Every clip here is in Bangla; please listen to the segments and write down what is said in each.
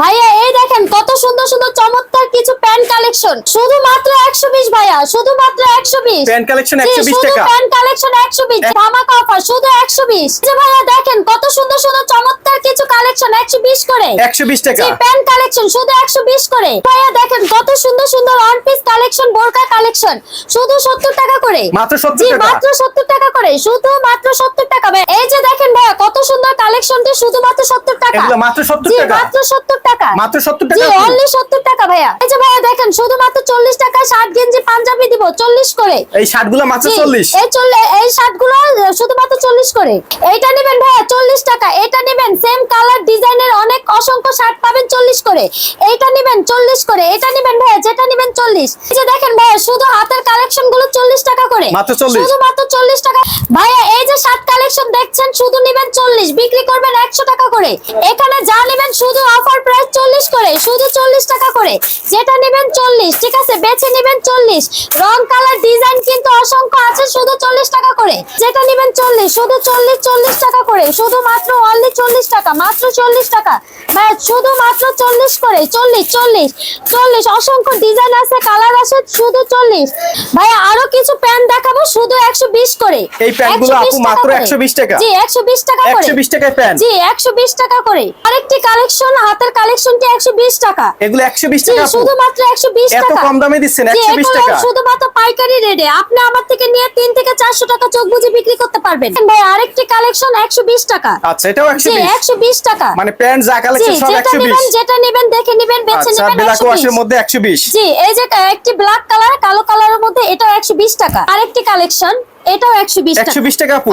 ভাইয়া এই দেখেন কত সুন্দর সুন্দর চমৎকার কিছু প্যান্ট কালেকশন। শুধুমাত্র একশো বিশ ভাইয়া শুধুমাত্র একশো বিশ। প্যান্ট কালেকশন 120 টাকা। প্যান্ট কালেকশন একশো বিশ ধামাকা অফার শুধু একশো বিশ। ভাইয়া দেখেন কত সুন্দর সুন্দর চমৎকার কিছু কালেকশন একশো বিশ করে। 120 টাকা। প্যান্ট কালেকশন শুধু একশো বিশ করে। ভাইয়া দেখেন কত সুন্দর সুন্দর ওয়ান পিস কালেকশন বোরকা কালেকশন শুধু সত্তর টাকা করে। মাত্র 70 টাকা। মাত্র সত্তর টাকা করে। শুধু মাত্র সত্তর টাকা। এই যে দেখেন ভাইয়া কত সুন্দর কালেকশনটি শুধুমাত্র সত্তর টাকা। এগুলো মাত্র 70 টাকা। মাত্র সত্তর টাকা। মাত্র 70 জি অনলি সত্তর টাকা ভাইয়া। এই যে ভাইয়া দেখেন শুধুমাত্র চল্লিশ টাকা শার্ট গেঞ্জি পাঞ্জাবি দিব চল্লিশ করে। এই শার্টগুলো মাত্র 40 এই চল্লিশ এই শার্ট শুধুমাত্র চল্লিশ করে। এইটা নেবেন ভাইয়া চল্লিশ টাকা। এটা নেবেন সেম কালার ডিজাইনের অনেক অসংখ্য শার্ট পাবেন চল্লিশ করে। এইটা নেবেন চল্লিশ করে। এটা নেবেন ভাইয়া যেটা নেবেন চল্লিশ। এই যে দেখেন ভাইয়া শুধু হাতের কালেকশনগুলো চল্লিশ টাকা করে। শুধু মাত্র চল্লিশ। টাকা। ভাইয়া এই যে শার্ট কালেকশন দেখছেন শুধু নেবেন চল্লিশ বিক্রি করবেন একশো টাকা করে। এখানে যা নেবেন শুধু অফার প্রাইস চল্লিশ করে শুধু চল্লিশ টাকা করে। যেটা নেবেন চল্লিশ ঠিক আছে? বেছে নেবেন চল্লিশ। রং কালার ডিজাইন কিন্তু অসংখ্য আছে শুধু চল্লিশ টাকা করে। যেটা নেবেন চল্লিশ শুধু চল্লিশ চল্লিশ টাকা করে। শুধু মাত্র অনলি চল্লিশ টাকা মাত্র চল্লিশ টাকা। ভাই, শুধুমাত্র চল্লিশ করে, চল্লিশ চল্লিশ চল্লিশ। অসংখ্য ডিজাইন আছে কালার আছে, শুধু চল্লিশ। ভাইয়া আরও কিছু প্যান্ট দেখাবো, শুধু এক 120 করে এই প্যান্টগুলো আপু মাত্র 120 টাকা জি 120 টাকা করে 120 টাকায় প্যান্ট জি 120 টাকা করে আরেকটি কালেকশন হাতের কালেকশনটি 120 টাকা এগুলো 120 টাকা আপু শুধুমাত্র 120 টাকা এত কম দামে দিচ্ছেন 120 টাকা শুধুমাত্র পাইকারি রেটে আপনি আমার থেকে নিয়ে 3 থেকে 400 টাকা চোখ বুঝে বিক্রি করতে পারবেন ভাই আরেকটি কালেকশন 120 টাকা আচ্ছা এটাও 120 120 টাকা মানে প্যান্ট যা কালেকশন সব 120 যেটা নেবেন দেখে নেবেন বেছে নেবেন ব্ল্যাক ওয়াশের মধ্যে 120 জি এই যে একটি ব্ল্যাক কালার কালো কালারের মধ্যে এটা 120 টাকা আরেকটি কালেকশন এটাও একশো বিশ টাকা। 120 টাকা আপু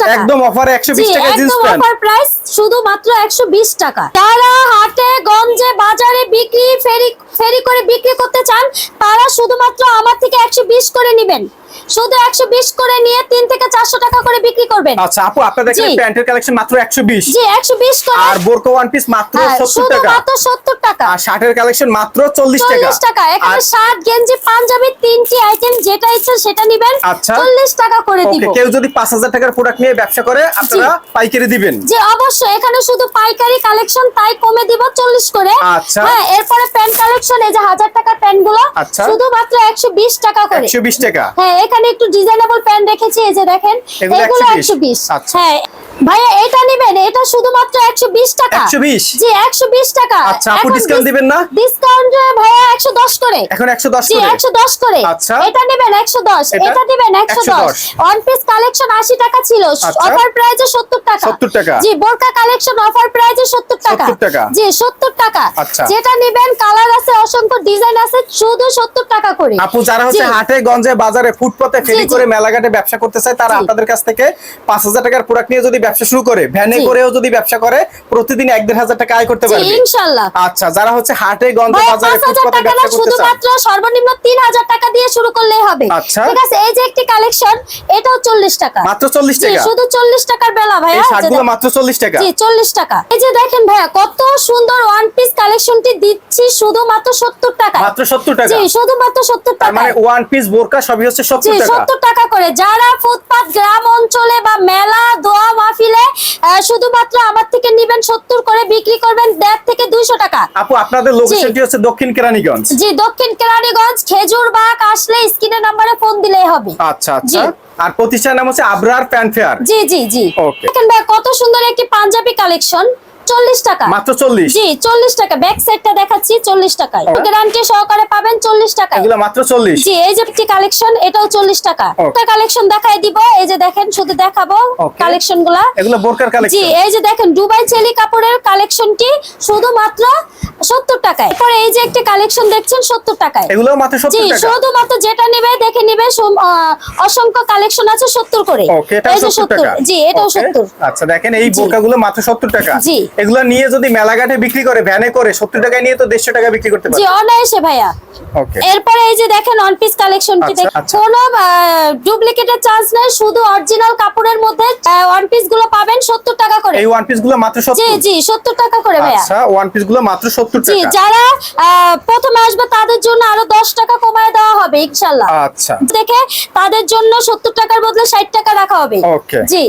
টাকা। একদম অফারে 120 টাকা জিন্স একদম অফার প্রাইস শুধুমাত্র একশো বিশ টাকা। যারা হাটে গঞ্জে বাজারে বিক্রি ফেরি ফেরি করে বিক্রি করতে চান তারা শুধুমাত্র আমার থেকে একশো বিশ করে নেবেন। শুধু একশো বিশ করে নিয়ে তিন থেকে চারশো টাকা করে বিক্রি করবেন। আচ্ছা আপু আপনাদের এখানে প্যান্টের কালেকশন মাত্র 120 জি একশো বিশ করে। আর বোরকা ওয়ান পিস মাত্র হ্যাঁ, 70 টাকা। শুধুমাত্র সত্তর টাকা। আর শার্টের কালেকশন মাত্র 40 টাকা। চল্লিশ টাকা। এখানে শার্ট গেঞ্জি পাঞ্জাবি তিনটি আইটেম যেটা ইচ্ছে সেটা নিবেন। আচ্ছা। চল্লিশ টাকা করে দিব। ওকে কেউ যদি 5000 টাকার প্রোডাক্ট নিয়ে ব্যবসা করে আপনারা পাইকারি দিবেন। যে অবশ্যই। এখানে শুধু পাইকারি কালেকশন তাই কমে দিব চল্লিশ করে। আচ্ছা। হ্যাঁ এরপরে প্যান্ট কালেকশন এই যে হাজার টাকার প্যান্টগুলো আচ্ছা। শুধুমাত্র একশো বিশ টাকা করে 120 টাকা হ্যাঁ এখানে একটু ডিজাইনেবল প্যান্ট রেখেছি এই যে দেখেন এগুলো 120 একশো বিশ আচ্ছা। হ্যাঁ ভাইয়া এটা নেবেন এটা শুধুমাত্র একশো বিশ টাকা 120 জি একশো বিশ টাকা আচ্ছা, আপু discount দিবেন না? ডিসকাউন্ট ভাইয়া একশো দশ করে এখন 110 করে একশো দশ করে আচ্ছা। এটা নেবেন একশো দশ এটা? এটা নেবেন 110 ওয়ান পিস কালেকশন আশি টাকা ছিল। অফার প্রাইজে সত্তর টাকা 70 টাকা। জি বোরকা কালেকশন অফার প্রাইজে সত্তর টাকা 70 টাকা। জি সত্তর টাকা আচ্ছা। যেটা নেবেন কালার আছে অসংখ্য ডিজাইন আছে শুধু সত্তর টাকা করে। আপু যারা হচ্ছে হাটে গঞ্জে বাজারে ফুটপাতে ফেরি করে মেলাঘাটে ব্যবসা করতে চায় তারা আপনাদের কাছ থেকে পাঁচ হাজার টাকার প্রোডাক্ট নিয়ে যদি ব্যবসা শুরু করে ভ্যানে করেও যদি ব্যবসা করে প্রতিদিন এক দেড় হাজার টাকা আয় করতে পারবে। ইনশাল্লাহ। আচ্ছা যারা হচ্ছে হাটে গঞ্জে বাজারে ফুটপাতে ব্যবসা করতে চায়। শুধুমাত্র সর্বনিম্ন তিন হাজার টাকা দিয়ে শুরু করলেই হবে। আচ্ছা। ঠিক আছে এই যে একটি কালেকশন এটাও চল্লিশ টাকা। মাত্র চল্লিশ জি টাকা? শুধু চল্লিশ টাকার বেলা এই ভাইয়া শার্টগুলো মাত্র চল্লিশ টাকা? জি চল্লিশ টাকা। এই যে দেখেন ভাইয়া কত সুন্দর ওয়ান পিস কালেকশনটি দিচ্ছি শুধুমাত্র সত্তর টাকা মাত্র সত্তর টাকা। জি শুধুমাত্র সত্তর তার টাকা মানে ওয়ান পিস বোরকা সবই হচ্ছে জি সত্তর টাকা। সত্তর টাকা করে। যারা ফুটপাত গ্রাম অঞ্চলে বা মেলা দোয়া মাহফিলে শুধুমাত্র আমার থেকে নিবেন সত্তর করে বিক্রি করবেন দেড় থেকে দুইশো টাকা। আপু আপনাদের লোকেশনটি হচ্ছে দক্ষিণ কেরানীগঞ্জ। জি দক্ষিণ কেরানীগঞ্জ খেজুর বাগ আসলে নাম্বারে ফোন দিলেই হবে। আচ্ছা আচ্ছা। আর প্রতিষ্ঠান নাম হচ্ছে আবরার প্যান্ট ফেয়ার। জি জি জি. দেখেন ভাই কত সুন্দর একটি পাঞ্জাবি কালেকশন চল্লিশ টাকা। মাত্র চল্লিশ? জি চল্লিশ টাকা। ব্যাক সাইডটা দেখাচ্ছি চল্লিশ টাকায়। গ্যারান্টি সহকারে পাবেন চল্লিশ টাকায়। এগুলো মাত্র চল্লিশ? জি এই যে একটি কালেকশন এটাও চল্লিশ টাকা। একটা কালেকশন দেখাই দিব। এই যে দেখেন শুধু দেখাবো কালেকশনগুলা এগুলো বোরকার জি এই যে দেখেন দুবাই চেলি কাপড়ের কালেকশনটি শুধুমাত্র সত্তর টাকায়। পরে এই যে একটি কালেকশন দেখছেন সত্তর টাকায়। এগুলো মাত্র জি সত্তর টাকা। শুধুমাত্র যেটা নেবে দেখে নিবে অসংখ্য কালেকশন আছে সত্তর করে। এই যে 70 টাকা। জি এটাও সত্তর। আচ্ছা দেখেন এই। বোরকাগুলো মাত্র 70 টাকা। জি। এগুলো নিয়ে যদি মেলাঘাটে বিক্রি করে ভ্যানে করে 70 টাকায় নিয়ে তো 150 টাকা বিক্রি করতে জি পারবে। অনায়াসে ভাইয়া। ওকে এরপরে এই যে দেখেন ওয়ান পিস কালেকশনটি আচ্ছা, দেখ আচ্ছা। কোনো ডুপ্লিকেটের চান্স নেই শুধু অরিজিনাল কাপড়ের মধ্যে ওয়ান পিসগুলো পাবেন সত্তর টাকা করে। এই ওয়ান পিসগুলো মাত্র জি 70 জি সত্তর টাকা করে ভাইয়া। আচ্ছা ওয়ান পিসগুলো মাত্র 70 সত্তর জি যারা প্রথমে আসবে তাদের জন্য আরও দশ টাকা কমায় দেওয়া হবে ইনশাল্লাহ আচ্ছা। দেখে তাদের জন্য সত্তর টাকার বদলে ষাট টাকা রাখা হবে। Okay. জি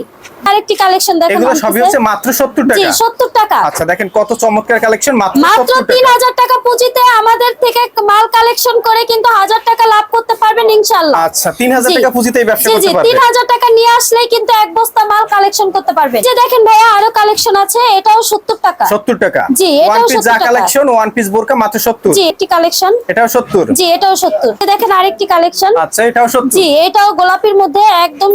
আরেকটি কালেকশন দেখেন এগুলো সবই হচ্ছে মাত্র সত্তর জি টাকা। সত্তর টাকা। আচ্ছা দেখেন কত চমৎকার কালেকশন মাত্র মাত্র সত্তর তিন টাকা পুঁজিতে আমাদের থেকে মাল কালেকশন করে কিন্তু হাজার টাকা লাভ করতে পারবেন ইনশাল্লাহ আচ্ছা তিন হাজার জি। টাকা পুঁজিতে এই ব্যবসা জি করতে জি পারবে? তিন হাজার টাকা নিয়ে আসলেই কিন্তু এক বস্তা মাল কালেকশন করতে পারবেন যে দেখেন ভাইয়া আরও কালেকশন আছে এটাও সত্তর টাকা। সত্তর টাকা। জি, এটাও 70 টাকা। কালেকশন ওয়ান পিস বোরকা মাত্র সত্তর। জি একটি কালেকশন এটাও সত্তর। জি এটাও সত্তর। দেখেন আরেকটি কালেকশন আচ্ছা এটাও সত্তর। জি এটাও গোলাপির মধ্যে একদম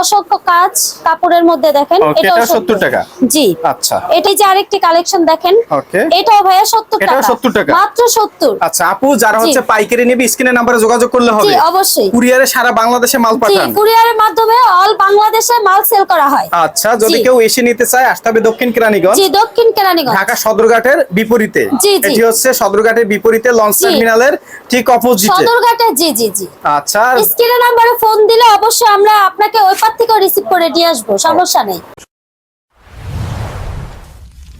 অসংখ্য কাজ কাপড়ের মধ্যে দেখেন এটাও 70 টাকা। জি। আচ্ছা। এটাই যে আরেকটি কালেকশন দেখেন. এটাও ভাইয়া সত্তর এটাও টাকা। 70 টাকা। মাত্র সত্তর। আচ্ছা আপু যারা হচ্ছে পাইকারি নেবে স্ক্রিনের নাম্বারে যোগাযোগ করলে জি অবশ্যই। কুরিয়ারে সারা বাংলাদেশে মাল জি পাঠান। কুরিয়ারের মাধ্যমে অল বাংলাদেশে মাল সেল করা হয়। আচ্ছা যদি কেউ এসে নিতে চায় আসতে হবে দক্ষিণ কেরানীগঞ্জ। জি দক্ষিণ কেরানীগঞ্জ। ঢাকা সদরঘাটের বিপরীতে। জি, জি। এটি হচ্ছে সদরঘাটের বিপরীতে লঞ্চ জি। টার্মিনালের ঠিক অপোজিটে সদরঘাটে জি জি জি। আচ্ছা। স্ক্রিনের নাম্বারে ফোন দিলে অবশ্যই আমরা আপনাকে ওই পার থেকে রিসিভ করে দিয়ে আসব সমস্যা নেই।